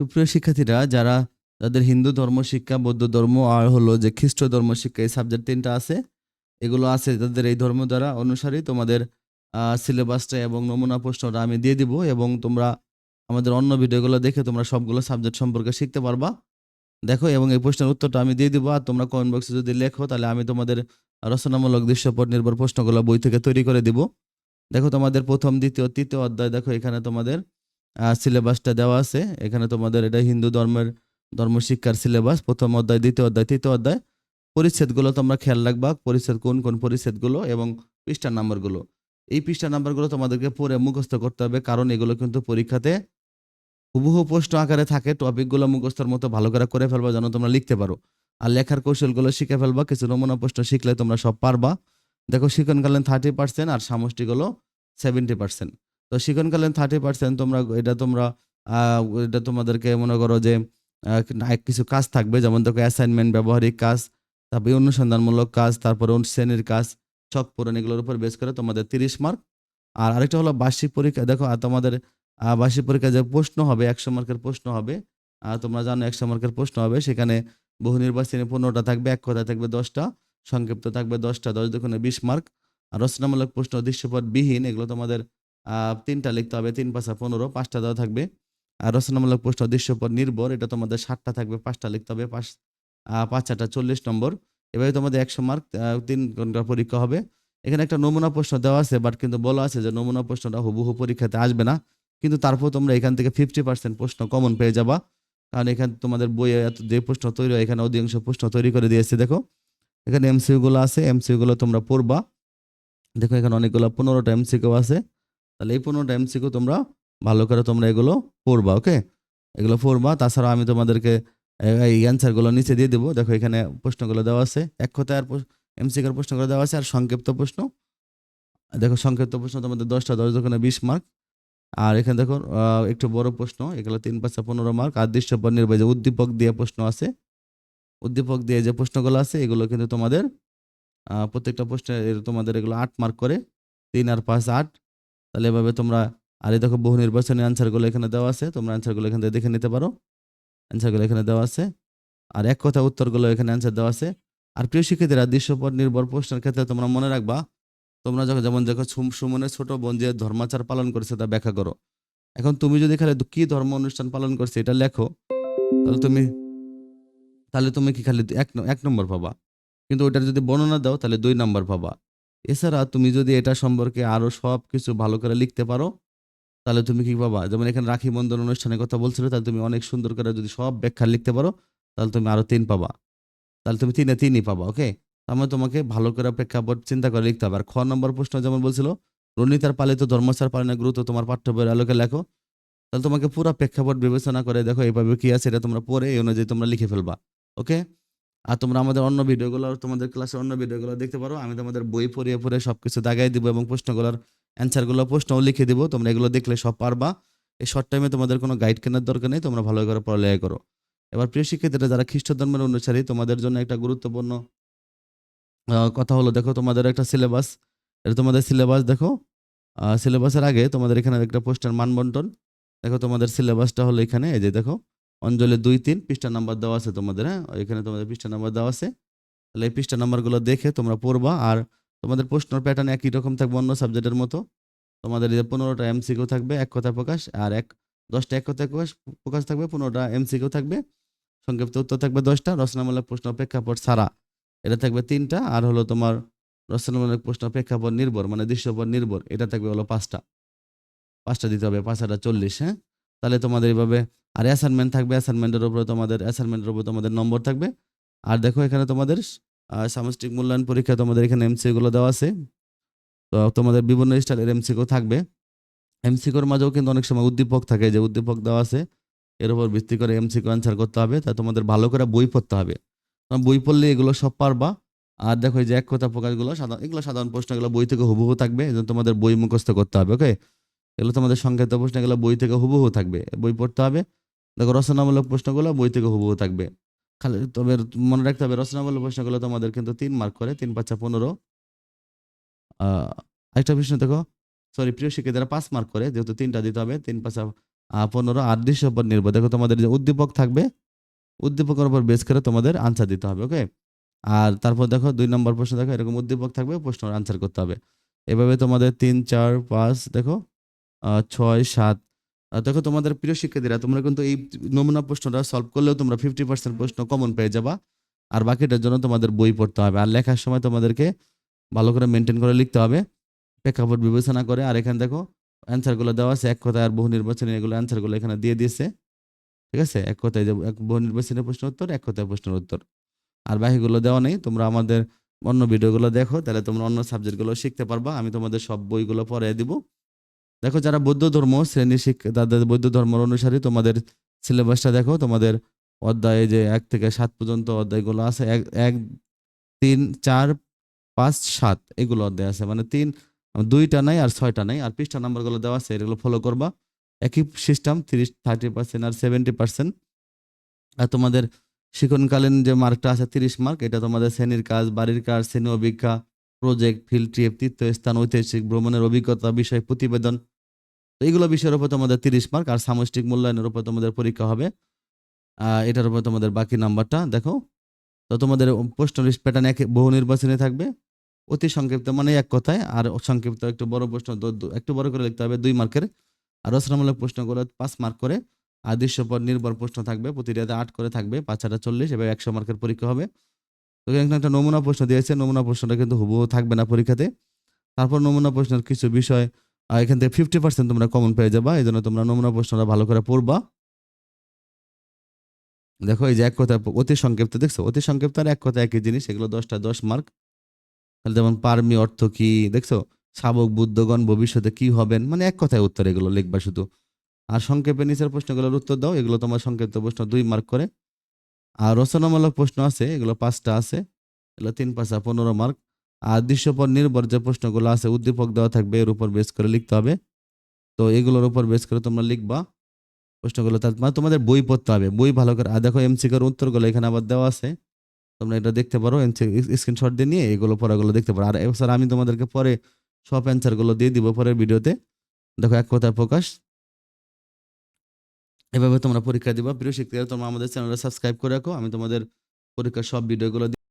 সুপ্রিয় শিক্ষার্থীরা, যারা তাদের হিন্দু ধর্ম শিক্ষা, বৌদ্ধ ধর্ম আর হলো যে খ্রিস্ট ধর্ম শিক্ষা, এই সাবজেক্ট তিনটা আছে। এগুলো আছে তাদের এই ধর্ম দ্বারা অনুসারে তোমাদের সিলেবাসটা এবং নমুনা প্রশ্নটা আমি দিয়ে দিব এবং তোমরা আমাদের অন্য ভিডিওগুলো দেখে তোমরা সবগুলো সাবজেক্ট সম্পর্কে শিখতে পারবা। দেখো এবং এই প্রশ্নের উত্তরটা আমি দিয়ে দিব আর তোমরা কমেন্ট বক্সে যদি লেখো তাহলে আমি তোমাদের রচনামূলক দৃশ্যপট নির্ভর প্রশ্নগুলো বই থেকে তৈরি করে দিব। দেখো তোমাদের প্রথম, দ্বিতীয়, তৃতীয় অধ্যায় দেখো এখানে তোমাদের সিলেবাসটা দেওয়া আছে। এখানে তোমাদের এটা হিন্দু ধর্মের ধর্ম শিক্ষার সিলেবাস, প্রথম অধ্যায়, দ্বিতীয় অধ্যায়, তৃতীয় অধ্যায়। পরিচ্ছেদগুলো তোমরা খেয়াল রাখবা, পরিচ্ছেদ কোন কোন পরিচ্ছেদগুলো এবং পৃষ্ঠার নাম্বারগুলো। এই পৃষ্ঠার নাম্বারগুলো তোমাদেরকে পড়ে মুখস্থ করতে হবে, কারণ এগুলো কিন্তু পরীক্ষাতে হুবহু প্রশ্ন আকারে থাকে, টপিকগুলো মুখস্থর মতো ভালো করে করে ফেলবা যেন তোমরা লিখতে পারো। আর লেখার কৌশলগুলো শিখে ফেলবা, কিছু নমুনা প্রশ্ন শিখলে তোমরা সব পারবা। দেখো, শিক্ষণকালীন থার্টি পার্সেন্ট আর সামষ্টিগুলো সেভেন্টি পার্সেন্ট তো শিক্ষণকালীন থার্টি পার্সেন্ট তোমরা, এটা তোমরা এটা তোমাদেরকে মনে করো যে কিছু কাজ থাকবে, যেমন দেখো অ্যাসাইনমেন্ট ব্যবহারিক কাজ, তারপরে অনুসন্ধানমূলক কাজ, তারপরে শ্রেণির কাজ, ছক পূরণ এগুলোর উপর বেস করে তোমাদের তিরিশ মার্ক আর আরেকটা হলো বার্ষিক পরীক্ষা, দেখো, আর তোমাদের বার্ষিক পরীক্ষা যে প্রশ্ন হবে, একশো মার্কের প্রশ্ন হবে আর তোমরা জানো একশো মার্কের প্রশ্ন হবে, সেখানে বহু নির্বাচনী পনেরোটা থাকবে, এক কথায় থাকবে দশটা, সংক্ষিপ্ত থাকবে দশটা, দশ দুগুণে বিশ মার্ক আর রচনামূলক প্রশ্ন দৃশ্যপট বিহীন এগুলো তোমাদের তিনটা লিখতে হবে, তিন, পাঁচা পনেরো, পাঁচটা দেওয়া থাকবে। আর রচনামূলক প্রশ্ন দৃশ্যপট নির্ভর, এটা তোমাদের ষাটটা থাকবে, পাঁচটা লিখতে হবে, পাঁচ পাঁচ চল্লিশ নম্বর। এভাবে তোমাদের একশো মার্ক তিন ঘণ্টা পরীক্ষা হবে। এখানে একটা নমুনা প্রশ্ন দেওয়া আছে বাট কিন্তু বলা আছে যে নমুনা প্রশ্নটা হুবহু পরীক্ষাতে আসবে না। কিন্তু তারপর তোমরা এখান থেকে ফিফটি পার্সেন্ট প্রশ্ন কমন পেয়ে যাবা। কারণ এখানে, তোমাদের বইয়ে এত, যে প্রশ্ন তৈরি হয়, এখানে অধিকাংশ প্রশ্ন তৈরি করে দিয়েছে, দেখো। এখানে এমসিউ গুলো আছে এমসিউ গুলো তোমরা পড়বা। দেখো এখানে অনেকগুলো, পনেরোটা এমসিকিউ আছে। তাহলে এই পনেরোটা এমসিকিউ তোমরা ভালো করে তোমরা এগুলো পড়বা, ওকে? এগুলো পড়বা তাছাড়া আমি তোমাদেরকে এই অ্যান্সারগুলো নিচে দিয়ে দেবো। দেখো এখানে প্রশ্নগুলো দেওয়া আছে, এক কথায় আর এমসিকিউর প্রশ্নগুলো দেওয়া আছে, আর সংক্ষিপ্ত প্রশ্ন। দেখো সংক্ষিপ্ত প্রশ্ন তোমাদের দশটা, দশ দোকানে বিশ মার্ক আর এখানে দেখো একটু বড় প্রশ্ন, এগুলো তিন পাঁচটা পনেরো মার্ক আর দৃশ্যপট নির্বাচন যে উদ্দীপক দিয়ে প্রশ্ন আছে, উদ্দীপক দিয়ে যে প্রশ্নগুলো আছে, এগুলো কিন্তু তোমাদের প্রত্যেকটা প্রশ্নে এর তোমাদের এগুলো আট মার্ক করে, তিন আর পাঁচ আট। তাহলে এভাবে তোমরা, আর এই দেখো বহু নির্বাচনী অ্যান্সারগুলো এখানে দেওয়া আছে, তোমরা অ্যান্সারগুলো এখান থেকে দেখে নিতে পারো। অ্যান্সারগুলো এখানে দেওয়া আছে। আর এক কথা উত্তরগুলো এখানে অ্যান্সার দেওয়া আছে। আর প্রিয় শিক্ষার্থীরা, দৃশ্যপট নির্ভর প্রশ্নের ক্ষেত্রে তোমরা মনে রাখবা, তোমরা যখন, যেমন দেখো সুম- সুমনের ছোট বোন যে ধর্মাচার পালন করেছে তা ব্যাখ্যা করো। এখন তুমি যদি খালি কি ধর্ম অনুষ্ঠান পালন করছে এটা লেখো, তাহলে তুমি তাহলে তুমি কি খালি এক এক নম্বর পাবা। কিন্তু ওটার যদি বর্ণনা দাও, তাহলে দুই নম্বর পাবা। এছাড়া তুমি যদি এটা সম্পর্কে আরও সব কিছু ভালো করে লিখতে পারো, তাহলে তুমি কি পাবা? যেমন এখানে রাখি বন্ধন অনুষ্ঠানের কথা বলছিল, তাহলে তুমি অনেক সুন্দর করে যদি সব ব্যাখ্যা লিখতে পারো, তাহলে তুমি আরও তিন পাবা। তাহলে তুমি তিনে তিনই পাবা ওকে তার তোমাকে ভালো করে প্রেক্ষাপট চিন্তা করে লিখতে হবে। আর খ নম্বর প্রশ্ন যেমন বলছিল রণিতার পালিত ধর্মচার পালনের গুরুত্ব তোমার পাঠ্য বইয়ের আলোকে লেখো। তাহলে তোমাকে পুরো প্রেক্ষাপট বিবেচনা করে দেখো, এইভাবে কি আছে, এটা তোমরা পড়ে এই অনুযায়ী তোমরা লিখে ফেলবা ওকে আর তোমরা আমাদের অন্য ভিডিওগুলো, তোমাদের ক্লাসের অন্য ভিডিওগুলো দেখতে পারো। আমি তোমাদের বই পড়িয়ে পড়ে সব কিছু দাগাই দিব এবং প্রশ্নগুলোর অ্যান্সারগুলো, প্রশ্নও লিখে দিব। তোমরা এগুলো দেখলে সব পারবা। এই শর্ট টাইমে তোমাদের কোনো গাইড কেনার দরকার নেই, তোমরা ভালো করে পড়ালেখা করো। এবার প্রিয় শিক্ষার্থীরা, যারা খ্রিস্ট ধর্মের অনুসারী, তোমাদের জন্য একটা গুরুত্বপূর্ণ কথা হলো, দেখো তোমাদের একটা সিলেবাস এটা তোমাদের সিলেবাস দেখো। সিলেবাসের আগে তোমাদের এখানে একটা পোস্টার মানবন্টন। দেখো তোমাদের সিলেবাসটা হলো এখানে, এই যে দেখো। অঞ্জলি দুই তিন পৃষ্ঠা নাম্বার দেওয়া আছে তোমাদের হ্যাঁ? এখানে তোমাদের পৃষ্ঠা নাম্বার দেওয়া আছে। তাহলে এই পৃষ্ঠা নাম্বারগুলো দেখে তোমরা পড়বা, আর তোমাদের প্রশ্নের প্যাটার্ন একই রকম থাকবে অন্য সাবজেক্টের মতো। তোমাদের যে পনেরোটা এমসিকিউ থাকবে, এক কথা প্রকাশ, আর এক, দশটা এক কথা প্রকাশ প্রকাশ থাকবে, পনেরোটা এমসিকিউ থাকবে। সংক্ষিপ্ত উত্তর থাকবে দশটা, রচনামূলক প্রশ্ন প্রেক্ষাপট ছাড়া এটা থাকবে তিনটা, আর হলো তোমার রচনামূলক প্রশ্ন প্রেক্ষাপট নির্ভর মানে দৃশ্যপট নির্ভর, এটা থাকবে হলো পাঁচটা। পাঁচটা দিতে হবে, পাঁচ হাজার চল্লিশ হ্যাঁ? তাহলে তোমাদের এইভাবে আর অ্যাসাইনমেন্ট থাকবে অ্যাসাইনমেন্টের উপরে তোমাদের অ্যাসাইনমেন্টের উপরে তোমাদের নম্বর থাকবে। আর দেখো এখানে তোমাদের সামষ্টিক মূল্যায়ন পরীক্ষা তোমাদের এখানে এমসি গুলো দেওয়া আছে। তো তোমাদের বিভিন্ন স্টাইলের এমসিকিউ থাকবে। এমসিকিউর মাঝেও কিন্তু অনেক সময় উদ্দীপক থাকে, যে উদ্দীপক দেওয়া আছে। এর উপর ভিত্তি করে এমসিকিউ অ্যান্সার করতে হবে, তা তোমাদের ভালো করে বই পড়তে হবে। বই পড়লে এগুলো সব পারবা। আর দেখো এই যে এক কথা প্রকাশগুলো সাধারণ এগুলো সাধারণ প্রশ্ন এগুলো বই থেকে হুবহু থাকবে, এই তোমাদের বই মুখস্থ করতে হবে ওকে এগুলো তোমাদের সংক্ষিপ্ত প্রশ্ন এগুলো বই থেকে হুবহু থাকবে, বই পড়তে হবে। দেখো, রচনামূলক প্রশ্নগুলো বই থেকে হুবহু থাকবে। খালি তবে মনে রাখতে হবে, রচনামূলক প্রশ্নগুলো তোমাদের কিন্তু তিন মার্ক করে, তিন পাঁচা পনেরো। আরেকটা প্রশ্ন দেখো সরি প্রিয় শিক্ষার্থীরা, পাঁচ মার্ক করে, যেহেতু তিনটা দিতে হবে, তিন পাঁচা পনেরো আর দৃশ্যের উপর নির্ভর। দেখো, তোমাদের যে উদ্দীপক থাকবে, উদ্দীপকের উপর বেস করে তোমাদের আনসার দিতে হবে ওকে আর তারপর দেখো, দুই নম্বর প্রশ্ন দেখো, এরকম উদ্দীপক থাকবে, প্রশ্নের আনসার করতে হবে। এভাবে তোমাদের তিন, চার, পাঁচ, দেখো ছয়, সাত দেখো তোমাদের প্রিয় শিক্ষার্থীরা, তোমরা কিন্তু এই নমুনা প্রশ্নটা সলভ করলেও তোমরা ফিফটি পার্সেন্ট প্রশ্ন কমন পেয়ে যাবা। আর বাকিটার জন্য তোমাদের বই পড়তে হবে। আর লেখার সময় তোমাদেরকে ভালো করে মেনটেন করে লিখতে হবে। প্রেক্ষাপট বিবেচনা করে। আর এখানে দেখো অ্যান্সারগুলো দেওয়া আছে। এক কথায় আর বহু নির্বাচনী এগুলো অ্যান্সারগুলো এখানে দিয়ে দিয়েছে। ঠিক আছে? এক কথায় এক বহু নির্বাচনের প্রশ্ন উত্তর, এক কথায় প্রশ্নের উত্তর। আর বাকিগুলো দেওয়া নেই। তোমরা আমাদের অন্য ভিডিওগুলো দেখো। তাহলে তোমরা অন্য সাবজেক্টগুলো শিখতে পারবা। আমি তোমাদের সব বইগুলো পরে দিব। দেখো, যারা বৌদ্ধ ধর্ম, শ্রেণি শিক্ষা তাদের বৌদ্ধ ধর্মের অনুসারী, তোমাদের সিলেবাসটা দেখো, তোমাদের অধ্যায়ে যে এক থেকে সাত পর্যন্ত অধ্যায়গুলো আছে, এক এক, তিন, চার, পাঁচ, সাত, এগুলো অধ্যায় আছে। মানে তিন, দুইটা নাই আর ছয়টা নাই, আর পৃষ্ঠা নাম্বারগুলো দেওয়া আছে, এগুলো ফলো করবা। একই সিস্টেম তিরিশ থার্টি পার্সেন্ট আর সেভেন্টি পার্সেন্ট আর তোমাদের শিক্ষণকালীন যে মার্কটা আছে, তিরিশ মার্ক, এটা তোমাদের শ্রেণির কাজ, বাড়ির কাজ, শ্রেণি অভিজ্ঞা প্রজেক্ট ফিল্ড ট্রিপ তীর্থস্থান, ঐতিহাসিক ভ্রমণের অভিজ্ঞতা, বিষয়, প্রতিবেদন তো এইগুলো বিষয়ের উপর তোমাদের তিরিশ মার্ক আর সামষ্টিক মূল্যায়নের উপর তোমাদের পরীক্ষা হবে। এটার উপর তোমাদের বাকি নাম্বারটা দেখো। তো তোমাদের প্রশ্ন লিস্ট প্যাটার্ন এক বহু নির্বাচনে থাকবে। অতি সংক্ষিপ্ত মানে এক কথায়, আর সংক্ষিপ্ত একটু বড় প্রশ্ন একটু বড় করে লিখতে হবে দুই মার্কের। আর রচনামূলক প্রশ্নগুলো পাঁচ মার্ক করে। আর দৃশ্যপদ নির্ভর প্রশ্ন থাকবে, প্রতিটাতে আট করে থাকবে, পাঁচ হাজার চল্লিশ এবার একশো মার্কের পরীক্ষা হবে। তো এখানে একটা নমুনা প্রশ্ন দিয়েছে, নমুনা প্রশ্নটা কিন্তু হুবহু থাকবে না পরীক্ষাতে। তারপর নমুনা প্রশ্নের কিছু বিষয় এখান থেকে ফিফটি পার্সেন্ট তোমরা কমন পেয়ে যাবা। এই জন্য তোমরা নমুনা প্রশ্নটা ভালো করে পড়বা। দেখো, এই যে এক কথা অতি সংক্ষিপ্ত, দেখছ? অতি সংক্ষিপ্ত আর এক কথা একই জিনিস, এগুলো দশটা দশ মার্ক তাহলে যেমন পারমি অর্থ কি, দেখছ? শাবক, বুদ্ধগণ, ভবিষ্যতে কি হবেন? মানে এক কথায় উত্তর এগুলো লিখবা শুধু। আর সংক্ষেপে নিচের প্রশ্নগুলোর উত্তর দাও, এগুলো তোমার সংক্ষিপ্ত প্রশ্ন দুই মার্ক করে। আর রচনামূলক প্রশ্ন আছে, এগুলো পাঁচটা আছে। এগুলো তিন পাঁচটা পনেরো মার্ক আর দৃশ্যপদ নির্ভর যে প্রশ্নগুলো আছে, উদ্দীপক দেওয়া থাকবে, এর উপর বেস করে লিখতে হবে। তো এগুলোর উপর বেস করে তোমরা লিখবা প্রশ্নগুলো। তার মানে তোমাদের বই পড়তে হবে। বই ভালো করে আর দেখো এমসিকের উত্তরগুলো এখানে আবার দেওয়া আছে। তোমরা এটা দেখতে পারো। এমসি স্ক্রিনশট দিয়ে নিয়ে এগুলো পড়াগুলো দেখতে পারো। আর এবছর আমি তোমাদেরকে পরে সব অ্যান্সারগুলো দিয়ে দিব পরের ভিডিওতে। দেখো এক কথায় প্রকাশ। এভাবে তোমরা পরীক্ষা দিবা। প্রিয় শিক্ষার্থীরা, তোমরা আমাদের চ্যানেলটা সাবস্ক্রাইব করে রাখো। আমি তোমাদের পরীক্ষার সব ভিডিওগুলো